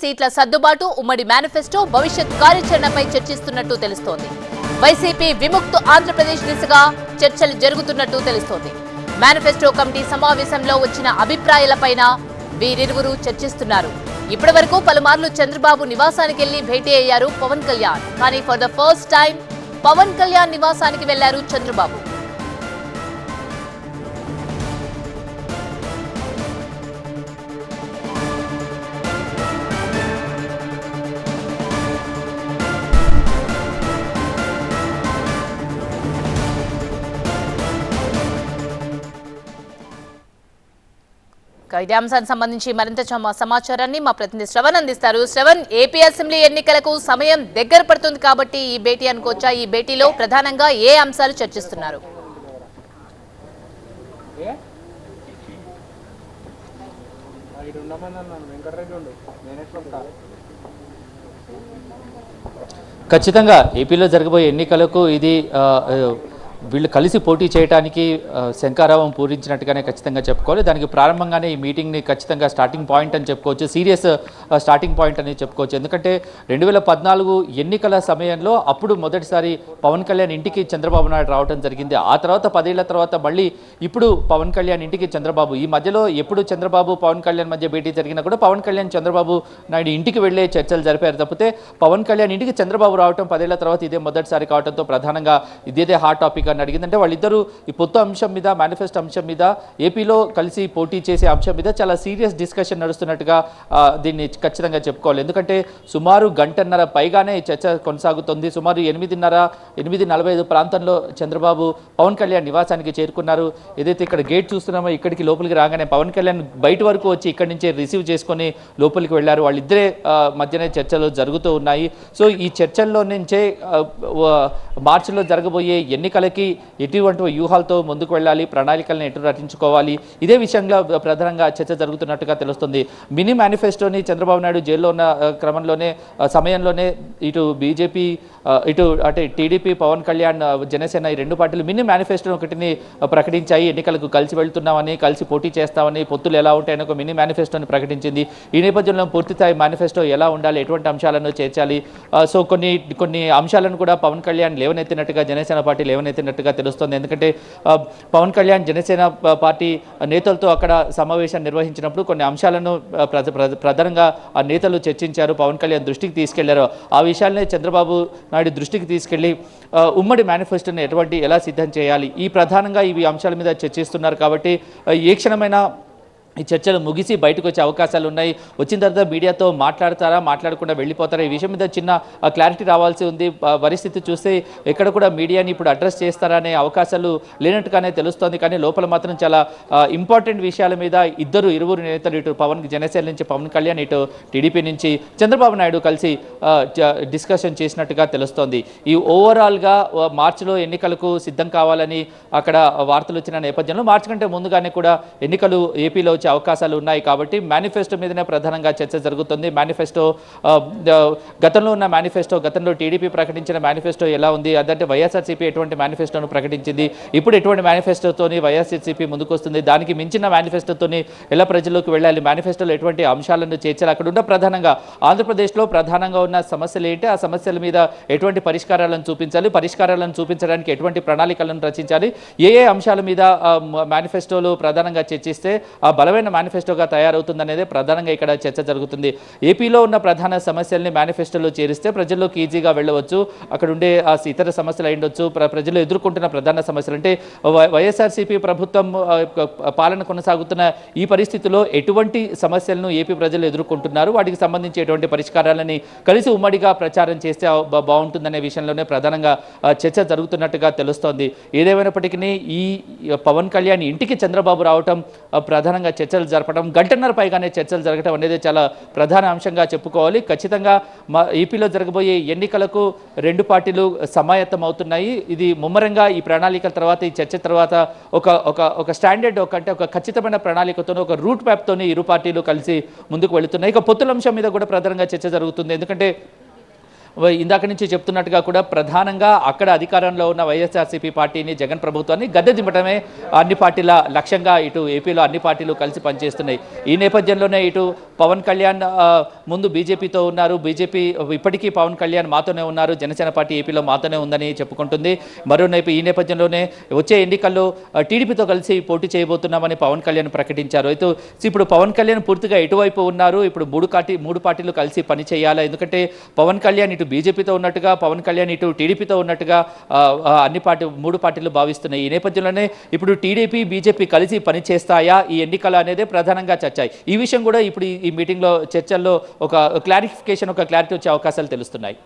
సీట్ల సర్దుబాటు ఉమ్మడి మేనిఫెస్టో భవిష్యత్ కార్యాచరణపై చర్చిస్తున్నట్టు తెలుస్తోంది. వైసీపీ విముక్త ఆంధ్రప్రదేశ్ దిశగా చర్చలు జరుగుతున్నట్టు తెలుస్తోంది. మేనిఫెస్టో కమిటీ సమావేశంలో వచ్చిన అభిప్రాయాలపైన వీరిరువురు చర్చిస్తున్నారు. ఇప్పటి వరకు పలుమార్లు చంద్రబాబు నివాసానికి వెళ్ళి భేటీ అయ్యారు పవన్ కళ్యాణ్. కానీ for the first time Pawan Kalyan నివాసానికి వెళ్ళారు చంద్రబాబు. ఇదే అంశానికి సంబంధించి మరింత సమాచారాన్ని మా ప్రతినిధి శ్రవణ్ అందిస్తారు. శ్రవణ్ ఏపీ అసెంబ్లీ ఎన్నికలకు సమయం దగ్గర పడుతుంది కాబట్టి ఈ భేటీ అనుకోవచ్చా? ఈ భేటీలో ప్రధానంగా ఏ అంశాలు చర్చిస్తున్నారు? ఖచ్చితంగా ఏపీలో జరగబోయే ఎన్నికలకు ఇది వీళ్ళు కలిసి పోటీ చేయడానికి శంకారావం పూరించినట్టుగానే ఖచ్చితంగా చెప్పుకోవాలి. దానికి ప్రారంభంగానే ఈ మీటింగ్ని ఖచ్చితంగా స్టార్టింగ్ పాయింట్ అని చెప్పుకోవచ్చు సీరియస్ స్టార్టింగ్ పాయింట్ అని చెప్పుకోవచ్చు. ఎందుకంటే రెండు వేల పద్నాలుగు ఎన్నికల సమయంలో అప్పుడు మొదటిసారి పవన్ కళ్యాణ్ ఇంటికి చంద్రబాబు నాయుడు రావడం జరిగింది. ఆ తర్వాత పదేళ్ళ తర్వాత మళ్ళీ ఇప్పుడు పవన్ కళ్యాణ్ ఇంటికి చంద్రబాబు ఈ మధ్యలో ఎప్పుడు చంద్రబాబు పవన్ కళ్యాణ్ మధ్య భేటీ జరిగినా కూడా పవన్ కళ్యాణ్ చంద్రబాబు నాయుడు ఇంటికి వెళ్ళే చర్చలు జరిపారు. తప్పితే పవన్ కళ్యాణ్ ఇంటికి చంద్రబాబు రావటం పదేళ్ళ తర్వాత ఇదే మొదటిసారి కావడంతో ప్రధానంగా ఇదేదే హాట్ టాపిక్ గారిని అడిగిందంటే వాళ్ళిద్దరూ ఈ పొత్తు అంశం మీద మేనిఫెస్టో అంశం మీద ఏపీలో కలిసి పోటీ చేసే అంశం మీద చాలా సీరియస్ డిస్కషన్ నడుస్తున్నట్టుగా దీన్ని ఖచ్చితంగా చెప్పుకోవాలి. ఎందుకంటే సుమారు గంటన్నర పైగానే చర్చ కొనసాగుతుంది. సుమారు ఎనిమిదిన్నర ఎనిమిది నలభై ఐదు ప్రాంతంలో చంద్రబాబు పవన్ కళ్యాణ్ నివాసానికి చేరుకున్నారు. ఏదైతే ఇక్కడ గేట్ చూస్తున్నామో ఇక్కడికి లోపలికి రాగానే పవన్ కళ్యాణ్ బయట వరకు వచ్చి ఇక్కడి నుంచే రిసీవ్ చేసుకొని లోపలికి వెళ్ళారు. వాళ్ళిద్దరే మధ్యనే చర్చలు జరుగుతూ ఉన్నాయి. సో ఈ చర్చల్లో నుంచే మార్చిలో జరగబోయే ఎన్నికలకి ఎటువంటి వ్యూహాలతో ముందుకు వెళ్ళాలి ప్రణాళికలను ఎటు రచించుకోవాలి? ఇదే విషయంలో ప్రధానంగా చర్చ జరుగుతున్నట్టుగా తెలుస్తుంది. మినీ మేనిఫెస్టోని చంద్రబాబు నాయుడు జైల్లో ఉన్న క్రమంలోనే సమయంలోనే ఇటు బీజేపీ ఇటు అంటే టీడీపీ పవన్ కళ్యాణ్ జనసేన ఈ రెండు పార్టీలు మినీ మేనిఫెస్టో ఒకటిని ప్రకటించాయి. ఎన్నికలకు కలిసి వెళ్తున్నామని కలిసి పోటీ చేస్తామని పొత్తులు ఎలా ఉంటాయని ఒక మినీ మేనిఫెస్టోని ప్రకటించింది. ఈ నేపథ్యంలో పూర్తిస్థాయి మేనిఫెస్టో ఎలా ఉండాలి ఎటువంటి అంశాలను చేర్చాలి? సో కొన్ని కొన్ని అంశాలను కూడా పవన్ కళ్యాణ్ లేవనెత్తినట్టుగా జనసేన పార్టీ లేవనెత్తినట్టుగా తెలుస్తోంది. ఎందుకంటే పవన్ కళ్యాణ్ జనసేన పార్టీ నేతలతో అక్కడ సమావేశం నిర్వహించినప్పుడు కొన్ని అంశాలను ప్రధానంగా ఆ నేతలు చర్చించారు. పవన్ కళ్యాణ్ దృష్టికి తీసుకెళ్ళారు. ఆ విషయాలనే చంద్రబాబు నాయుడు దృష్టికి తీసుకెళ్ళి ఉమ్మడి మేనిఫెస్టోని ఎటువంటి ఎలా సిద్ధం చేయాలి? ఈ ప్రధానంగా ఇవి అంశాల మీద చర్చిస్తున్నారు కాబట్టి ఏ క్షణమైనా ఈ చర్చలు ముగిసి బయటకు వచ్చే అవకాశాలు ఉన్నాయి. వచ్చిన తర్వాత మీడియాతో మాట్లాడతారా మాట్లాడకుండా వెళ్ళిపోతారా? ఈ విషయం మీద చిన్న క్లారిటీ రావాల్సి ఉంది. పరిస్థితి చూస్తే ఎక్కడ కూడా మీడియాని ఇప్పుడు అడ్రస్ చేస్తారా అనే అవకాశాలు లేనట్టుగానే తెలుస్తోంది. కానీ లోపల మాత్రం చాలా ఇంపార్టెంట్ విషయాల మీద ఇద్దరు ఇరువురు నేతలు ఇటు పవన్ జనసేన నుంచి పవన్ కళ్యాణ్ ఇటు టీడీపీ నుంచి చంద్రబాబు నాయుడు కలిసి డిస్కషన్ చేసినట్టుగా తెలుస్తోంది. ఈ ఓవరాల్గా మార్చిలో ఎన్నికలకు సిద్ధం కావాలని అక్కడ వార్తలు వచ్చిన నేపథ్యంలో మార్చి కంటే ముందుగానే కూడా ఎన్నికలు ఏపీలో వచ్చే అవకాశాలు ఉన్నాయి కాబట్టి మేనిఫెస్టో మీదనే ప్రధానంగా చర్చ జరుగుతుంది. మేనిఫెస్టో గతంలో ఉన్న మేనిఫెస్టో గతంలో టీడీపీ ప్రకటించిన మేనిఫెస్టో ఎలా ఉంది? అదంటే వైఎస్ఆర్సీపీ ఎటువంటి మేనిఫెస్టోను ప్రకటించింది? ఇప్పుడు ఎటువంటి మేనిఫెస్టోతోని వైఎస్ఆర్సీపీ ముందుకొస్తుంది? దానికి మించిన మేనిఫెస్టోతోని ఎలా ప్రజల్లోకి వెళ్ళాలి? మేనిఫెస్టోలో ఎటువంటి అంశాలను చేర్చాలి? అక్కడ ఉన్న ప్రధానంగా ఆంధ్రప్రదేశ్లో ప్రధానంగా ఉన్న సమస్యలు ఏంటి? ఆ సమస్యల మీద ఎటువంటి పరిష్కారాలను చూపించాలి? పరిష్కారాలను చూపించడానికి ఎటువంటి ప్రణాళికలను రచించాలి? ఏ ఏ అంశాల మీద ఆ, మేనిఫెస్టోలో ప్రధానంగా చర్చిస్తే ఆ బలమైన మేనిఫెస్టోగా తయారవుతుందనేదే ప్రధానంగా ఇక్కడ చర్చ జరుగుతుంది. ఏపీలో ఉన్న ప్రధాన సమస్యల్ని మేనిఫెస్టోలో చేరిస్తే ప్రజల్లోకి ఈజీగా వెళ్ళవచ్చు. అక్కడ ఉండే ఇతర సమస్యలు అయి ఉండొచ్చు ప్ర- ప్రజలు ఎదుర్కొంటున్న ప్రధాన సమస్యలు అంటే వై- వైఎస్ఆర్సీపీ ప్రభుత్వం పాలన కొనసాగుతున్న ఈ పరిస్థితిలో ఎటువంటి సమస్యలను ఏపీ ప్రజలు ఎదుర్కొంటున్నారు? వాటికి సంబంధించి ఎటువంటి పరిష్కారాలని కలిసి ఉమ్మడిగా ప్రచారం చేస్తే బాగుంటుందనే విషయంలోనే ప్రధానంగా చర్చ జరుగుతున్నట్టుగా తెలుస్తోంది. ఏదేమైనప్పటికీ ఈ పవన్ కళ్యాణ్ ఇంటికి చంద్రబాబు రావటం ప్రధానంగా చర్చలు జరపడం గంటన్నర పైగానే చర్చలు జరగడం అనేది చాలా ప్రధాన అంశంగా చెప్పుకోవాలి. ఖచ్చితంగా మా ఏపీలో జరగబోయే ఎన్నికలకు రెండు పార్టీలు సమాయత్తం అవుతున్నాయి. ఇది ముమ్మరంగా ఈ ప్రణాళికల తర్వాత ఈ చర్చ తర్వాత ఒక ఒక ఒక స్టాండర్డ్ ఒక అంటే ఒక ఖచ్చితమైన ప్రణాళికతో ఒక రూట్ మ్యాప్తోనే ఇరు పార్టీలు కలిసి ముందుకు వెళుతున్నాయి. ఇక పొత్తుల అంశం మీద కూడా ప్రధానంగా చర్చ జరుగుతుంది. ఎందుకంటే ఇందాక నుంచి చెప్తున్నట్టుగా కూడా ప్రధానంగా అక్కడ అధికారంలో ఉన్న వైఎస్ఆర్సీపీ పార్టీని జగన్ ప్రభుత్వాన్ని గద్దె దింపడమే అన్ని పార్టీల లక్ష్యంగా ఇటు ఏపీలో అన్ని పార్టీలు కలిసి పనిచేస్తున్నాయి. ఈ నేపథ్యంలోనే ఇటు పవన్ కళ్యాణ్ ముందు బీజేపీతో ఉన్నారు. బీజేపీ ఇప్పటికీ పవన్ కళ్యాణ్ మాతోనే ఉన్నారు. జనసేన పార్టీ ఏపీలో మాతోనే ఉందని చెప్పుకుంటుంది. మరోవైపు ఈ నేపథ్యంలోనే వచ్చే ఎన్నికల్లో టీడీపీతో కలిసి పోటీ చేయబోతున్నామని పవన్ కళ్యాణ్ ప్రకటించారు. అయితే ఇప్పుడు పవన్ కళ్యాణ్ పూర్తిగా ఎటువైపు ఉన్నారు? ఇప్పుడు మూడు పార్టీ మూడు పార్టీలు కలిసి పని చేయాలా? ఎందుకంటే పవన్ కళ్యాణ్ ఇటు బీజేపీతో ఉన్నట్టుగా పవన్ కళ్యాణ్ ఇటు టీడీపీతో ఉన్నట్టుగా అన్ని పార్టీ మూడు పార్టీలు భావిస్తున్నాయి. ఈ నేపథ్యంలోనే ఇప్పుడు టీడీపీ బీజేపీ కలిసి పనిచేస్తాయా ఈ ఎన్నికలు అనేదే ప్రధానంగా చర్చాయి. ఈ విషయం కూడా ఇప్పుడు ఈ- ఈ మీటింగ్లో చర్చల్లో ఒక క్లారిఫికేషన్ ఒక క్లారిటీ వచ్చే అవకాశాలు తెలుస్తున్నాయి.